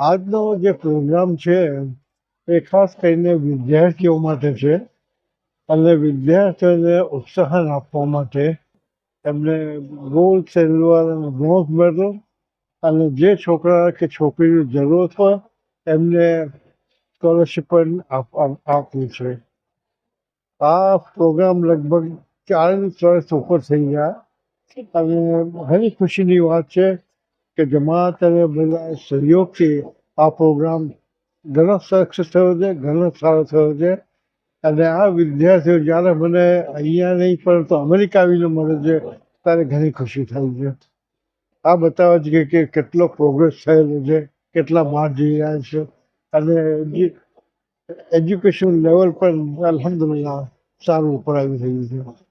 આજનો જે પ્રોગ્રામ છે એ ખાસ કરીને વિદ્યાર્થીઓ માટે છે અને વિદ્યાર્થીઓને ઉત્સાહન આપવા માટે એમને ગોલ્ડ સિલ્વર અને બ્રોન્ઝ મેડલ અને જે છોકરા કે છોકરીની જરૂરત હોય એમને સ્કોલરશીપ પણ આપ- આપ- છે. આ પ્રોગ્રામ લગભગ ચાલીસ વર્ષ ઉપર થઈ ગયા અને ઘણી ખુશીની વાત છે કે જમાત અને બધા સહયોગથી આ પ્રોગ્રામ ઘણો સક્સેસ થયો છે, ઘણો સારો થયો છે. અને આ વિદ્યાર્થીઓ જ્યારે મને અહીંયા નહીં, પરંતુ અમેરિકા આવીને મળે છે, ત્યારે ઘણી ખુશી થાય છે. આ બતાવે છે કે કેટલો પ્રોગ્રેસ થયેલો છે, કેટલા બહાર જઈ રહ્યા છે. અને એજ્યુકેશન લેવલ પણ અલહમદુલિલ્લાહ સારું ઉપર આવી રહ્યું છે.